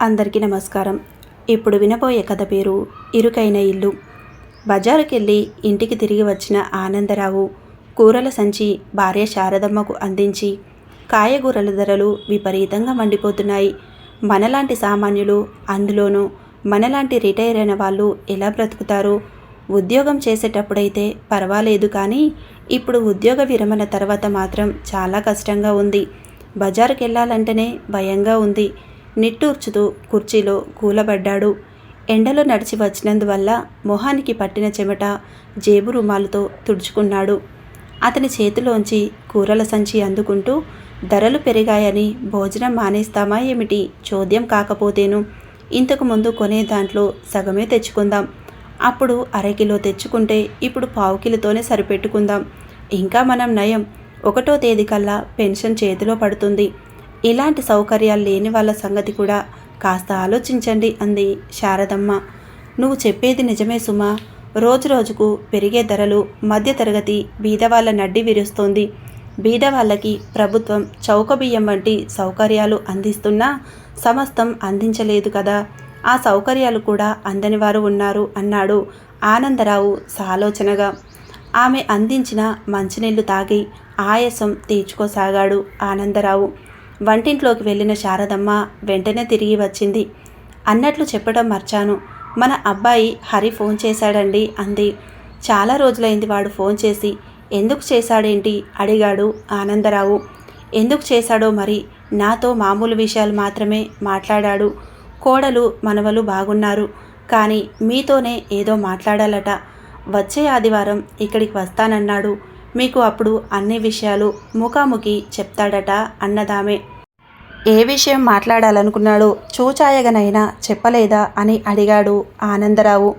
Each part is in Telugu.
అందరికీ నమస్కారం. ఇప్పుడు వినబోయే కథ పేరు ఇరుకైన ఇల్లు. బజారుకెళ్ళి ఇంటికి తిరిగి వచ్చిన ఆనందరావు కూరల సంచి భార్య శారదమ్మకు అందించి కాయగూరల ధరలు విపరీతంగా మండిపోతున్నాయి. మనలాంటి సామాన్యులు అందులోనూ మనలాంటి రిటైర్ అయిన వాళ్ళు ఎలా బ్రతుకుతారు? ఉద్యోగం చేసేటప్పుడైతే పర్వాలేదు కానీ ఇప్పుడు ఉద్యోగ విరమణ తర్వాత మాత్రం చాలా కష్టంగా ఉంది. బజారుకెళ్ళాలంటేనే భయంగా ఉంది. నిట్టూర్చుతూ కుర్చీలో కూలబడ్డాడు. ఎండలో నడిచి వచ్చినందువల్ల మొహానికి పట్టిన చెమట జేబు రుమాలుతో తుడుచుకున్నాడు. అతని చేతిలోంచి కూరల సంచి అందుకుంటూ ధరలు పెరిగాయని భోజనం మానేస్తామా ఏమిటి? చోద్యం కాకపోతేను. ఇంతకు ముందు కొనే దాంట్లో సగమే తెచ్చుకుందాం. అప్పుడు అరకిలో తెచ్చుకుంటే ఇప్పుడు పావుకిలతోనే సరిపెట్టుకుందాం. ఇంకా మనం నయం. ఒకటో తేదీ కల్లా పెన్షన్ చేతిలో పడుతుంది. ఇలాంటి సౌకర్యాలు లేని వాళ్ళ సంగతి కూడా కాస్త ఆలోచించండి అంది శారదమ్మ. నువ్వు చెప్పేది నిజమే సుమా. రోజు రోజుకు పెరిగే ధరలు మధ్యతరగతి బీదవాళ్ళ నడ్డి విరుస్తోంది. బీదవాళ్ళకి ప్రభుత్వం చౌక బియ్యం వంటి సౌకర్యాలు అందిస్తున్నా సమస్తం అందించలేదు కదా. ఆ సౌకర్యాలు కూడా అందని వారు ఉన్నారు అన్నాడు ఆనందరావు సాలోచనగా. ఆమె అందించిన మంచినీళ్ళు తాగి ఆయాసం తీర్చుకోసాగాడు ఆనందరావు. వంటింట్లోకి వెళ్ళిన శారదమ్మ వెంటనే తిరిగి వచ్చింది. అన్నట్లు చెప్పడం మర్చాను. మన అబ్బాయి హరి ఫోన్ చేశాడండి అంది. చాలా రోజులైంది వాడు ఫోన్ చేసి. ఎందుకు చేశాడేంటి? అడిగాడు ఆనందరావు. ఎందుకు చేశాడో మరి? నాతో మామూలు విషయాలు మాత్రమే మాట్లాడాడు. కోడలు మనవలు బాగున్నారు. కానీ మీతోనే ఏదో మాట్లాడాలట. వచ్చే ఆదివారం ఇక్కడికి వస్తానన్నాడు. మీకు అప్పుడు అన్ని విషయాలు ముఖాముఖి చెప్తాడట అన్నదామే. ఏ విషయం మాట్లాడాలనుకున్నాడో చూచాయగనైనా చెప్పలేదా అని అడిగాడు ఆనందరావు.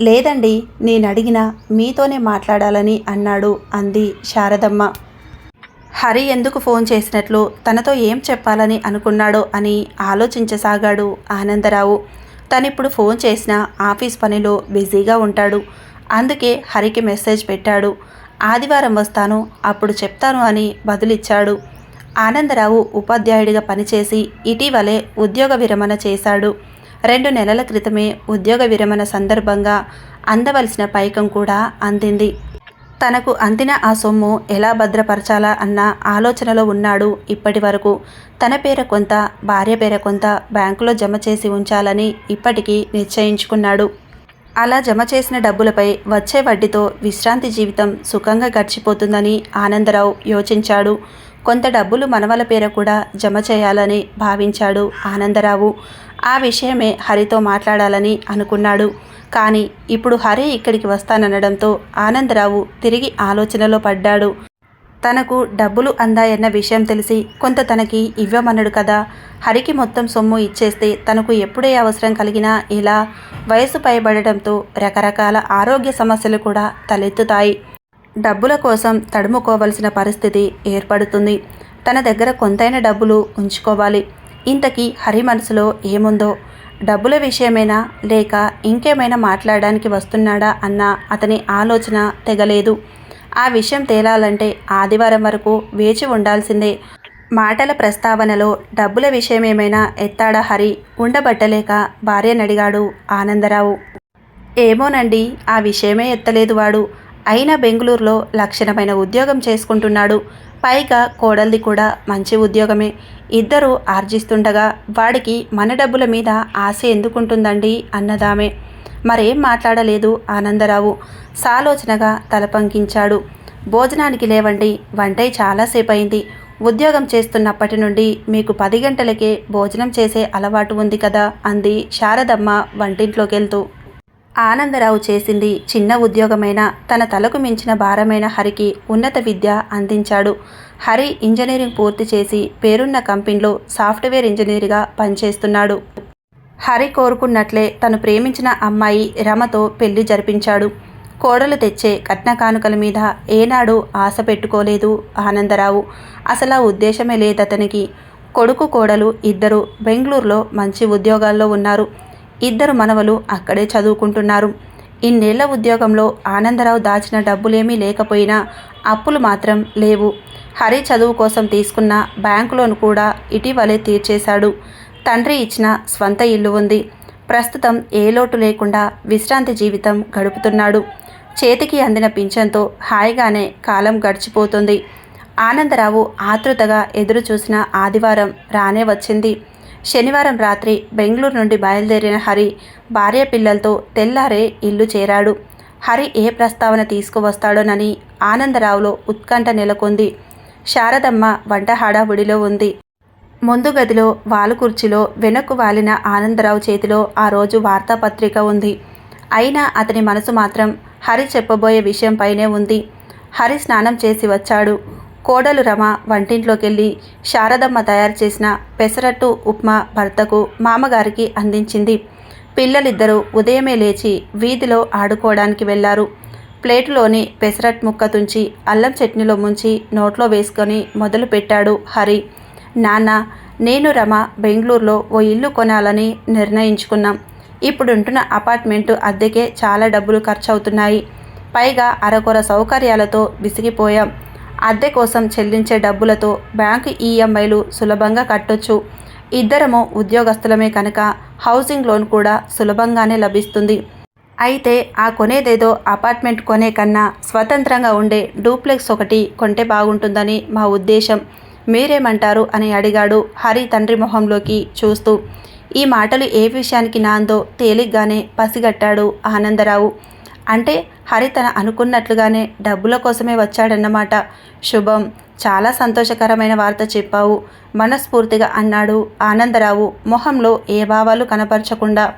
లేదండి నేను అడిగిన మీతోనే మాట్లాడాలని అన్నాడు అంది శారదమ్మ. హరి ఎందుకు ఫోన్ చేసినట్లు తనతో ఏం చెప్పాలని అనుకున్నాడో అని ఆలోచించసాగాడు ఆనందరావు. తనిప్పుడు ఫోన్ చేసిన ఆఫీస్ పనిలో బిజీగా ఉంటాడు. అందుకే హరికి మెసేజ్ పెట్టాడు. ఆదివారం వస్తాను అప్పుడు చెప్తాను అని బదులిచ్చాడు. ఆనందరావు ఉపాధ్యాయుడిగా పనిచేసి ఇటీవలే ఉద్యోగ విరమణ చేశాడు. రెండు నెలల క్రితమే ఉద్యోగ విరమణ సందర్భంగా అందవలసిన పైకం కూడా అందింది. తనకు అందిన ఆ సొమ్ము ఎలా భద్రపరచాలా అన్న ఆలోచనలో ఉన్నాడు ఇప్పటి వరకు. తన పేర కొంత భార్య పేర కొంత బ్యాంకులో జమ చేసి ఉంచాలని ఇప్పటికీ నిశ్చయించుకున్నాడు. అలా జమ చేసిన డబ్బులపై వచ్చే వడ్డీతో విశ్రాంతి జీవితం సుఖంగా గడిచిపోతుందని ఆనందరావు యోచించాడు. కొంత డబ్బులు మనవల పేర కూడా జమ చేయాలని భావించాడు ఆనందరావు. ఆ విషయమే హరితో మాట్లాడాలని అనుకున్నాడు. కానీ ఇప్పుడు హరి ఇక్కడికి వస్తాననడంతో ఆనందరావు తిరిగి ఆలోచనలో పడ్డాడు. తనకు డబ్బులు అందాయన్న విషయం తెలిసి కొంత తనకి ఇవ్వమన్నాడు కదా. హరికి మొత్తం సొమ్ము ఇచ్చేస్తే తనకు ఎప్పుడే అవసరం కలిగినా ఇలా వయసు పైబడటంతో రకరకాల ఆరోగ్య సమస్యలు కూడా తలెత్తుతాయి. డబ్బుల కోసం తడుముకోవలసిన పరిస్థితి ఏర్పడుతుంది. తన దగ్గర కొంతైన డబ్బులు ఉంచుకోవాలి. ఇంతకీ హరి మనసులో ఏముందో? డబ్బుల విషయమేనా? లేక ఇంకేమైనా మాట్లాడడానికి వస్తున్నాడా? అన్న అతని ఆలోచన తెగలేదు. ఆ విషయం తేలాలంటే ఆదివారం వరకు వేచి ఉండాల్సిందే. మాటల ప్రస్తావనలో డబ్బుల విషయమేమైనా ఎత్తాడా హరి? ఉండబట్టలేక భార్యనడిగాడు ఆనందరావు. ఏమోనండి ఆ విషయమే ఎత్తలేదు వాడు. అయినా బెంగళూరులో లక్షణమైన ఉద్యోగం చేసుకుంటున్నాడు. పైగా కోడల్ది కూడా మంచి ఉద్యోగమే. ఇద్దరూ ఆర్జిస్తుండగా వాడికి మన డబ్బుల మీద ఆశ ఎందుకుంటుందండి అన్నదామే. మరేం మాట్లాడలేదు ఆనందరావు. సాలోచనగా తల పంకించాడు భోజనానికి లేవండి వంటై చాలాసేపు అయింది ఉద్యోగం చేస్తున్నప్పటి నుండి మీకు పది గంటలకే భోజనం చేసే అలవాటు ఉంది కదా అంది శారదమ్మ వంటింట్లోకెళ్తూ. ఆనందరావు చేసింది చిన్న ఉద్యోగమైన తన తలకు మించిన భారమైన హరికి ఉన్నత విద్య అందించాడు. హరి ఇంజనీరింగ్ పూర్తి చేసి పేరున్న కంపెనీలో సాఫ్ట్వేర్ ఇంజనీర్గా పనిచేస్తున్నాడు. హరి కోరుకున్నట్లే తను ప్రేమించిన అమ్మాయి రమతో పెళ్ళి జరిపించాడు. కోడలు తెచ్చే కట్న కానుకల మీద ఏనాడు ఆశ పెట్టుకోలేదు ఆనందరావు. అసలు ఆ ఉద్దేశమే లేదతనికి కొడుకు కోడలు ఇద్దరు బెంగళూరులో మంచి ఉద్యోగాల్లో ఉన్నారు. ఇద్దరు మనవలు అక్కడే చదువుకుంటున్నారు. ఇన్నేళ్ళ ఉద్యోగంలో ఆనందరావు దాచిన డబ్బులేమీ లేకపోయినా అప్పులు మాత్రం లేవు. హరి చదువు కోసం తీసుకున్న బ్యాంకు లోన్ కూడా ఇటీవలే తీర్చేశాడు. తండ్రి ఇచ్చిన స్వంత ఇల్లు ఉంది. ప్రస్తుతం ఏ లోటు లేకుండా విశ్రాంతి జీవితం గడుపుతున్నాడు. చేతికి అందిన పింఛన్తో హాయిగానే కాలం గడిచిపోతుంది. ఆనందరావు ఆతృతగా ఎదురు చూసిన ఆదివారం రానే వచ్చింది. శనివారం రాత్రి బెంగళూరు నుండి బయలుదేరిన హరి భార్య పిల్లలతో తెల్లారే ఇల్లు చేరాడు. హరి ఏ ప్రస్తావన తీసుకువస్తాడోనని ఆనందరావులో ఉత్కంఠ నెలకొంది. శారదమ్మ వంట హడావుడిలో ఉంది. ముందు గదిలో వాలు కుర్చీలో వెనక్కు వాలిన ఆనందరావు చేతిలో ఆ రోజు వార్తాపత్రిక ఉంది. అయినా అతని మనసు మాత్రం హరి చెప్పబోయే విషయంపైనే ఉంది. హరి స్నానం చేసి వచ్చాడు. కోడలు రమ వంటింట్లోకెళ్ళి శారదమ్మ తయారు చేసిన పెసరట్టు ఉప్మా భర్తకు మామగారికి అందించింది. పిల్లలిద్దరూ ఉదయమే లేచి వీధిలో ఆడుకోవడానికి వెళ్ళారు ప్లేటులోని పెసరట్ ముక్క తుంచి అల్లం చట్నీలో ముంచి నోట్లో వేసుకొని మొదలుపెట్టాడు హరి. నాన్న నేను రమ బెంగళూరులో ఓ ఇల్లు కొనాలని నిర్ణయించుకున్నాం. ఇప్పుడుంటున్న అపార్ట్మెంటు అద్దెకే చాలా డబ్బులు ఖర్చు అవుతున్నాయి పైగా అరకొర సౌకర్యాలతో విసిగిపోయాం. అద్దె కోసం చెల్లించే డబ్బులతో బ్యాంకు ఈఎంఐలు సులభంగా కట్టొచ్చు. ఇద్దరము ఉద్యోగస్తులమే కనుక హౌసింగ్ లోన్ కూడా సులభంగానే లభిస్తుంది. అయితే ఆ కొనేదేదో అపార్ట్మెంట్ కొనే కన్నా స్వతంత్రంగా ఉండే డూప్లెక్స్ ఒకటి కొంటే బాగుంటుందని మా ఉద్దేశం. మీరేమంటారు? అని అడిగాడు హరి తండ్రి మొహంలోకి చూస్తూ. ఈ మాటలు ఏ విషయానికి నాందో తేలిగ్గానే పసిగట్టాడు ఆనందరావు. అంటే హరి తన అనుకున్నట్లుగానే డబ్బుల కోసమే వచ్చాడన్నమాట. శుభం చాలా సంతోషకరమైన వార్త చెప్పావు మనస్ఫూర్తిగా అన్నాడు ఆనందరావు మొహంలో ఏ భావాలు కనపరచకుండా.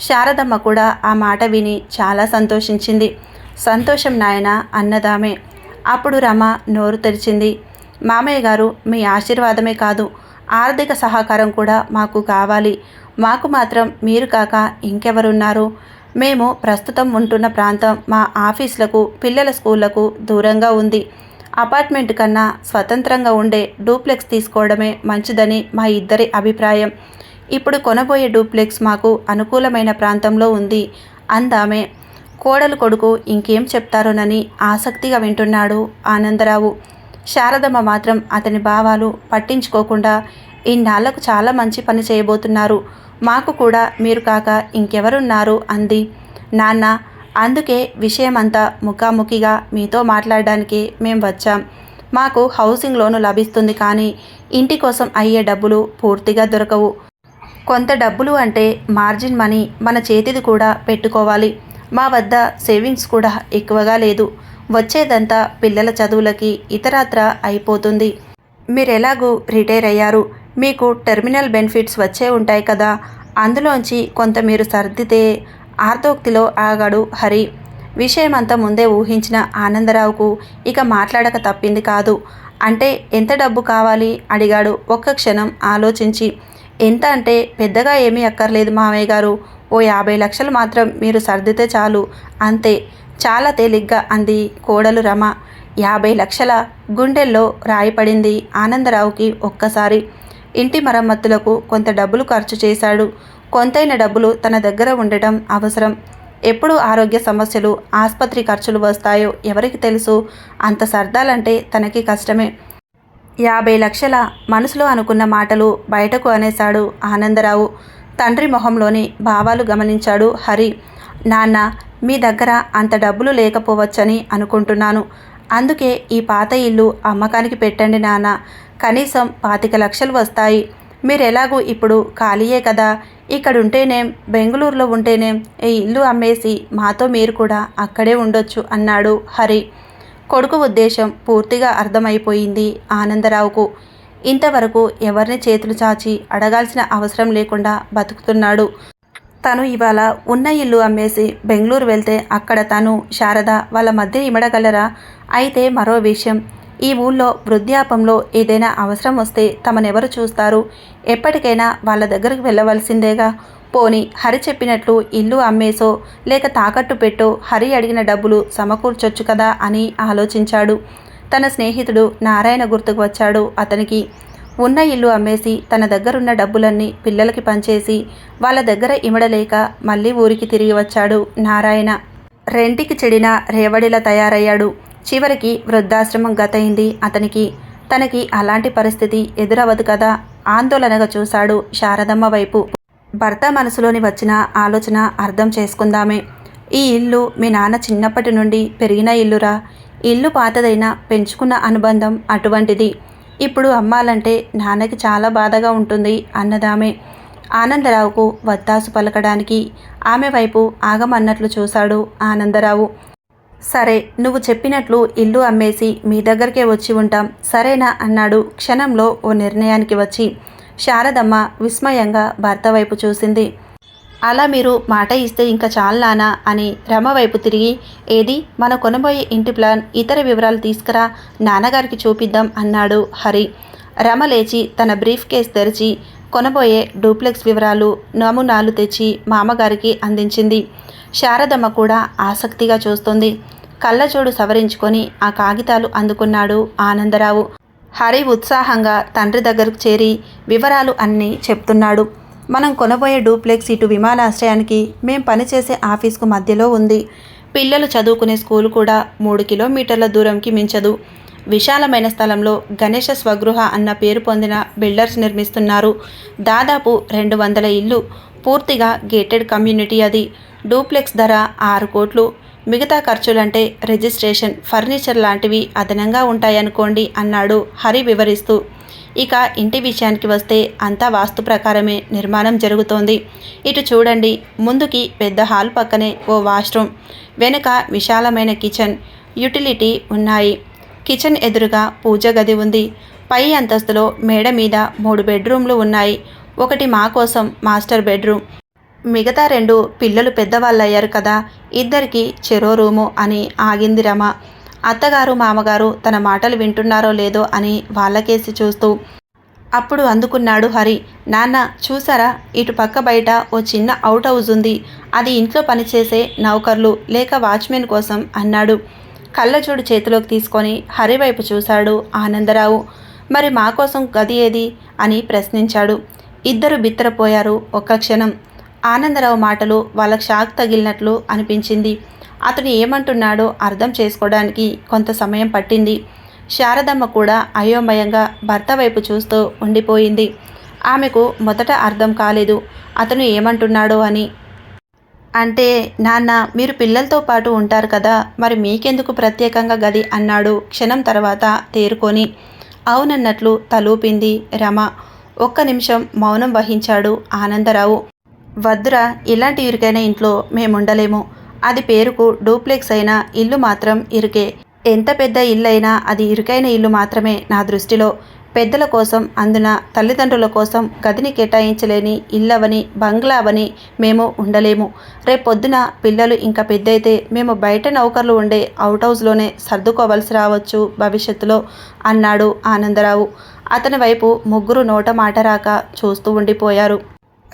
శారదమ్మ కూడా ఆ మాట విని చాలా సంతోషించింది. సంతోషం నాయన అన్నదామే. అప్పుడు రమ నోరు తెరిచింది. మామయ్య గారు మీ ఆశీర్వాదమే కాదు ఆర్థిక సహకారం కూడా మాకు కావాలి. మాకు మాత్రం మీరు కాక ఇంకెవరున్నారు? మేము ప్రస్తుతం ఉంటున్న ప్రాంతం మా ఆఫీసులకు పిల్లల స్కూళ్ళకు దూరంగా ఉంది. అపార్ట్మెంట్ కన్నా స్వతంత్రంగా ఉండే డూప్లెక్స్ తీసుకోవడమే మంచిదని మా ఇద్దరి అభిప్రాయం. ఇప్పుడు కొనబోయే డూప్లెక్స్ మాకు అనుకూలమైన ప్రాంతంలో ఉంది. అందామే. కోడలు కొడుకు ఇంకేం చెప్తారోనని ఆసక్తిగా వింటున్నాడు ఆనందరావు. శారదమ్మ మాత్రం అతని భావాలు పట్టించుకోకుండా ఇన్నాళ్ళకు చాలా మంచి పని చేయబోతున్నారు. మాకు కూడా మీరు కాక ఇంకెవరున్నారు అంది. నాన్న అందుకే విషయమంతా ముఖాముఖిగా మీతో మాట్లాడడానికి మేం వచ్చాం. మాకు హౌసింగ్ లోను లభిస్తుంది కానీ ఇంటి కోసం అయ్యే డబ్బులు పూర్తిగా దొరకవు. కొంత డబ్బులు అంటే మార్జిన్ మనీ మన చేతిది కూడా పెట్టుకోవాలి. మా వద్ద సేవింగ్స్ కూడా ఎక్కువగా లేదు. వచ్చేదంతా పిల్లల చదువులకి ఇతరత్ర అయిపోతుంది. మీరెలాగూ రిటైర్ అయ్యారు? మీకు టెర్మినల్ బెనిఫిట్స్ వచ్చే ఉంటాయి కదా? అందులోంచి కొంత మీరు సర్దితే ఆర్తోక్తిలో ఆగాడు హరి. విషయమంతా ముందే ఊహించిన ఆనందరావుకు ఇక మాట్లాడక తప్పింది కాదు. అంటే ఎంత డబ్బు కావాలి? అడిగాడు ఒక్క క్షణం ఆలోచించి. ఎంత అంటే పెద్దగా ఏమీ అక్కర్లేదు మామయ్య గారు. ఓ యాభై లక్షలు మాత్రం మీరు సర్దితే చాలు. అంతే. చాలా తేలిగ్గా అంది కోడలు రమ. యాభై లక్షల గుండెల్లో రాయిపడింది ఆనందరావుకి ఒక్కసారి. ఇంటి మరమ్మతులకు కొంత డబ్బులు ఖర్చు చేశాడు. కొంతైన డబ్బులు తన దగ్గర ఉండటం అవసరం. ఎప్పుడు ఆరోగ్య సమస్యలు ఆసుపత్రి ఖర్చులు వస్తాయో ఎవరికి తెలుసు? అంత సర్దాలంటే తనకి కష్టమే. యాభై లక్షల మనసులో అనుకున్న మాటలు బయటకు అనేశాడు ఆనందరావు. తండ్రి మొహంలోని భావాలు గమనించాడు హరి. నాన్న మీ దగ్గర అంత డబ్బులు లేకపోవచ్చని అనుకుంటున్నాను. అందుకే ఈ పాత ఇల్లు అమ్మకానికి పెట్టండి నాన్న. కనీసం పాతిక లక్షలు వస్తాయి. మీరెలాగూ ఇప్పుడు ఖాళీయే కదా. ఇక్కడుంటేనేం బెంగళూరులో ఉంటేనేం ఈ ఇల్లు అమ్మేసి మాతో మీరు కూడా అక్కడే ఉండొచ్చు అన్నాడు హరి. కొడుకు ఉద్దేశం పూర్తిగా అర్థమైపోయింది ఆనందరావుకు. ఇంతవరకు ఎవరిని చేతులు చాచి అడగాల్సిన అవసరం లేకుండా బతుకుతున్నాడు. తను ఇవాళ ఉన్న ఇల్లు అమ్మేసి బెంగళూరు వెళ్తే అక్కడ తను శారద వాళ్ళ మధ్య ఇమడగలరా? అయితే మరో విషయం. ఈ ఊళ్ళో వృద్ధాపంలో ఏదైనా అవసరం వస్తే తమనెవరు చూస్తారు? ఎప్పటికైనా వాళ్ళ దగ్గరకు వెళ్ళవలసిందేగా? పోని హరి చెప్పినట్లు ఇల్లు అమ్మేసో లేక తాకట్టు పెట్టో హరి అడిగిన డబ్బులు సమకూర్చొచ్చు కదా అని ఆలోచించాడు. తన స్నేహితుడు నారాయణ గుర్తుకు వచ్చాడు అతనికి. ఉన్న ఇల్లు అమ్మేసి తన దగ్గరున్న డబ్బులన్నీ పిల్లలకి పంచేసి వాళ్ళ దగ్గర ఇమడలేక మళ్ళీ ఊరికి తిరిగి వచ్చాడు నారాయణ. రెంటికి చెడిన రేవడిలా తయారయ్యాడు. చివరికి వృద్ధాశ్రమం గతయింది అతనికి. తనకి అలాంటి పరిస్థితి ఎదురవదు కదా ఆందోళనగా చూశాడు శారదమ్మ వైపు. భర్త మనసులోని వచ్చిన ఆలోచన అర్థం చేసుకుందామే. ఈ ఇల్లు మీ నాన్న చిన్నప్పటి నుండి పెరిగిన ఇల్లురా. ఇల్లు పాతదైనా పెంచుకున్న అనుబంధం అటువంటిది. ఇప్పుడు అమ్మాలంటే నాన్నకి చాలా బాధగా ఉంటుంది అన్నదామే. ఆనందరావుకు వత్తాసు పలకడానికి ఆమె వైపు ఆగమన్నట్లు చూశాడు ఆనందరావు. సరే నువ్వు చెప్పినట్లు ఇల్లు అమ్మేసి మీ దగ్గరికే వచ్చి ఉంటాం సరేనా అన్నాడు క్షణంలో ఓ నిర్ణయానికి వచ్చి. శారదమ్మ విస్మయంగా భర్త వైపు చూసింది. అలా మీరు మాట ఇస్తే ఇంకా చాలానా అని రమ వైపు తిరిగి ఏది? మన కొనబోయే ఇంటి ప్లాన్ ఇతర వివరాలు తీసుకురా నాన్నగారికి చూపిద్దాం అన్నాడు హరి. రమ లేచి తన బ్రీఫ్ కేస్ తెరిచి కొనబోయే డూప్లెక్స్ వివరాలు నమూనాలు తెచ్చి మామగారికి అందించింది. శారదమ్మ కూడా ఆసక్తిగా చూస్తుంది. కళ్ళజోడు సవరించుకొని ఆ కాగితాలు అందుకున్నాడు ఆనందరావు. హరి ఉత్సాహంగా తండ్రి దగ్గరకు చేరి వివరాలు అన్నీ చెప్తున్నాడు. మనం కొనబోయే డూప్లెక్స్ ఇటు విమానాశ్రయానికి మేం పనిచేసే ఆఫీస్కు మధ్యలో ఉంది. పిల్లలు చదువుకునే స్కూల్ కూడా మూడు కిలోమీటర్ల దూరంకి మించదు. విశాలమైన స్థలంలో గణేష స్వగృహ అన్న పేరు పొందిన బిల్డర్స్ నిర్మిస్తున్నారు. దాదాపు రెండు వందల ఇల్లు పూర్తిగా గేటెడ్ కమ్యూనిటీ అది. డూప్లెక్స్ ధర ఆరు కోట్లు. మిగతా ఖర్చులంటే రిజిస్ట్రేషన్ ఫర్నిచర్ లాంటివి అదనంగా ఉంటాయనుకోండి అన్నాడు హరి వివరిస్తూ. ఇక ఇంటి విషయానికి వస్తే అంతా వాస్తు ప్రకారమే నిర్మాణం జరుగుతోంది. ఇటు చూడండి ముందుకి పెద్ద హాల్ పక్కనే ఓ వాష్రూమ్ వెనుక విశాలమైన కిచెన్ యుటిలిటీ ఉన్నాయి. కిచెన్ ఎదురుగా పూజ గది ఉంది. పై అంతస్తులో మేడ మీద మూడు బెడ్రూమ్లు ఉన్నాయి. ఒకటి మా కోసం మాస్టర్ బెడ్రూమ్. మిగతా రెండు పిల్లలు పెద్దవాళ్ళు అయ్యారు కదా ఇద్దరికి చెరో రూము అని ఆగింది రమ. అత్తగారు మామగారు తన మాటలు వింటున్నారో లేదో అని వాళ్ళకేసి చూస్తూ అప్పుడు అందుకున్నాడు హరి. నాన్న చూసారా? ఇటు పక్క బయట ఓ చిన్న అవుట్ హౌస్ ఉంది. అది ఇంట్లో పనిచేసే నౌకర్లు లేక వాచ్మెన్ కోసం అన్నాడు. కళ్ళజోడు చేతిలోకి తీసుకొని హరి వైపు చూశాడు ఆనందరావు. మరి మా కోసం గది ఏది? అని ప్రశ్నించాడు. ఇద్దరు బిత్తరపోయారు ఒక్క క్షణం. ఆనందరావు మాటలు వాళ్ళ షాక్ తగిలినట్లు అనిపించింది. అతను ఏమంటున్నాడో అర్థం చేసుకోవడానికి కొంత సమయం పట్టింది. శారదమ్మ కూడా అయోమయంగా భర్త వైపు చూస్తూ ఉండిపోయింది. ఆమెకు మొదట అర్థం కాలేదు. అతను ఏమంటున్నాడో అని. అంటే నాన్న మీరు పిల్లలతో పాటు ఉంటారు కదా మరి మీకెందుకు ప్రత్యేకంగా గది అన్నాడు క్షణం తర్వాత తేరుకొని. అవునన్నట్లు తలూపింది రమ. ఒక్క నిమిషం మౌనం వహించాడు ఆనందరావు. వద్దురా ఇలాంటి ఇరుకైన ఇంట్లో మేముండలేము. అది పేరుకు డూప్లెక్స్ అయినా ఇల్లు మాత్రం ఇరుకే. ఎంత పెద్ద ఇల్లు అయినా అది ఇరుకైన ఇల్లు మాత్రమే నా దృష్టిలో. పెద్దల కోసం అందున తల్లిదండ్రుల కోసం గదిని కేటాయించలేని ఇల్లవని బంగ్లా అవని మేము ఉండలేము. రేపొద్దున పిల్లలు ఇంకా పెద్దయితే మేము బయట నౌకర్లు ఉండే అవుట్ హౌస్లోనే సర్దుకోవలసి రావచ్చు భవిష్యత్తులో అన్నాడు ఆనందరావు. అతని వైపు ముగ్గురు నోట మాట రాక చూస్తూ ఉండిపోయారు.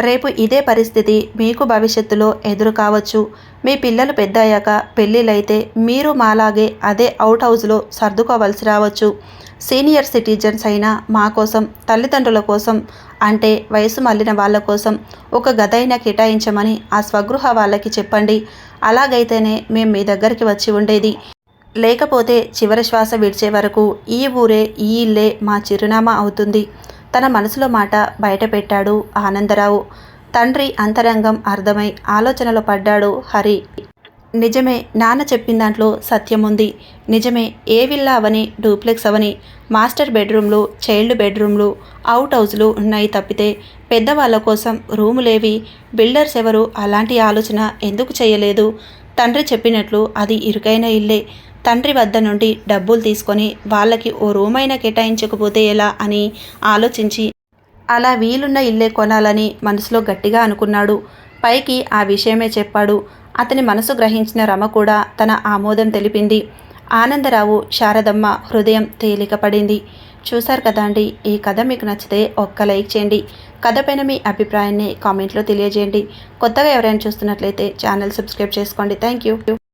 రేపు ఇదే పరిస్థితి మీకు భవిష్యత్తులో ఎదురు కావచ్చు. మీ పిల్లలు పెద్దయ్యాక పెళ్ళిళ్ళైతే మీరు మాలాగే అదే అవుట్ హౌస్లో సర్దుకోవలసి రావచ్చు. సీనియర్ సిటిజన్స్ అయినా మా కోసం తల్లిదండ్రుల కోసం అంటే వయసు మళ్ళిన వాళ్ళ కోసం ఒక గదైనా కేటాయించమని ఆ స్వగృహ వాళ్ళకి చెప్పండి. అలాగైతేనే మేము మీ దగ్గరికి వచ్చి ఉండేది. లేకపోతే చివరి శ్వాస విడిచే వరకు ఈ ఊరే ఈ ఇల్లే మా చిరునామా అవుతుంది. తన మనసులో మాట బయటపెట్టాడు ఆనందరావు. తండ్రి అంతరంగం అర్థమై ఆలోచనలో పడ్డాడు హరి. నిజమే నాన్న చెప్పిన దాంట్లో సత్యం ఉంది నిజమే ఏ విల్లా అవని డూప్లెక్స్ అవని మాస్టర్ బెడ్రూమ్లు చైల్డ్ బెడ్రూమ్లు అవుట్ హౌస్లు ఉన్నాయి తప్పితే పెద్దవాళ్ళ కోసం రూములేవి బిల్డర్స్ ఎవరు అలాంటి ఆలోచన ఎందుకు చేయలేదు? తండ్రి చెప్పినట్లు అది ఇరుకైన ఇల్లే. తండ్రి వద్ద నుండి డబ్బులు తీసుకొని వాళ్ళకి ఓ రూమైనా కేటాయించకపోతే ఎలా అని ఆలోచించి అలా వీలున్న ఇల్లే కొనాలని మనసులో గట్టిగా అనుకున్నాడు. పైకి ఆ విషయమే చెప్పాడు. అతని మనసు గ్రహించిన రమ కూడా తన ఆమోదం తెలిపింది. ఆనందరావు శారదమ్మ హృదయం తేలిక పడింది. చూశారు కదా అండి ఈ కథ మీకు నచ్చితే ఒక్క లైక్ చేయండి. కథ పైన మీ అభిప్రాయాన్ని కామెంట్లో తెలియజేయండి. కొత్తగా ఎవరైనా చూస్తున్నట్లయితే ఛానల్ సబ్స్క్రైబ్ చేసుకోండి. Thank you.